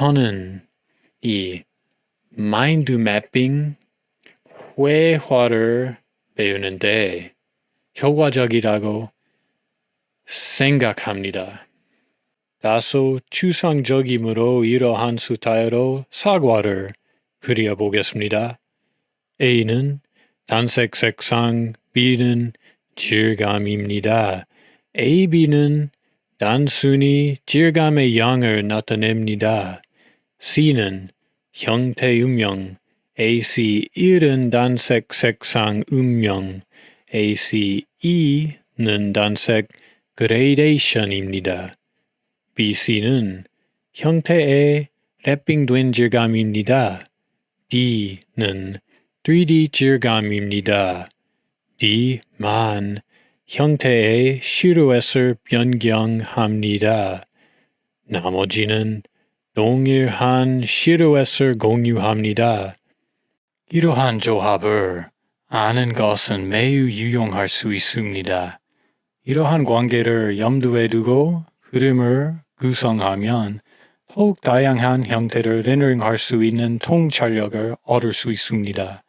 저는 이 마인드 매핑 회화를 배우는데 효과적이라고 생각합니다. 다소 추상적이므로 이러한 스타일로 사과를 그려보겠습니다. A는 단색 색상, B는 질감입니다. A, B는 단순히 질감의 양을 나타냅니다. C는 형태 음영, AC1은 단색 색상 음영, ACE는 단색 그레이데이션입니다. BC는 형태의 랩핑된 질감입니다. D는 3D 질감입니다. D만 형태의 시루엣을 변경합니다. 나머지는 동일한 시루엣을 공유합니다. 이러한 조합을 아는 것은 매우 유용할 수 있습니다. 이러한 관계를 염두에 두고 그림을 구성하면 더욱 다양한 형태를 레너링할 수 있는 통찰력을 얻을 수 있습니다.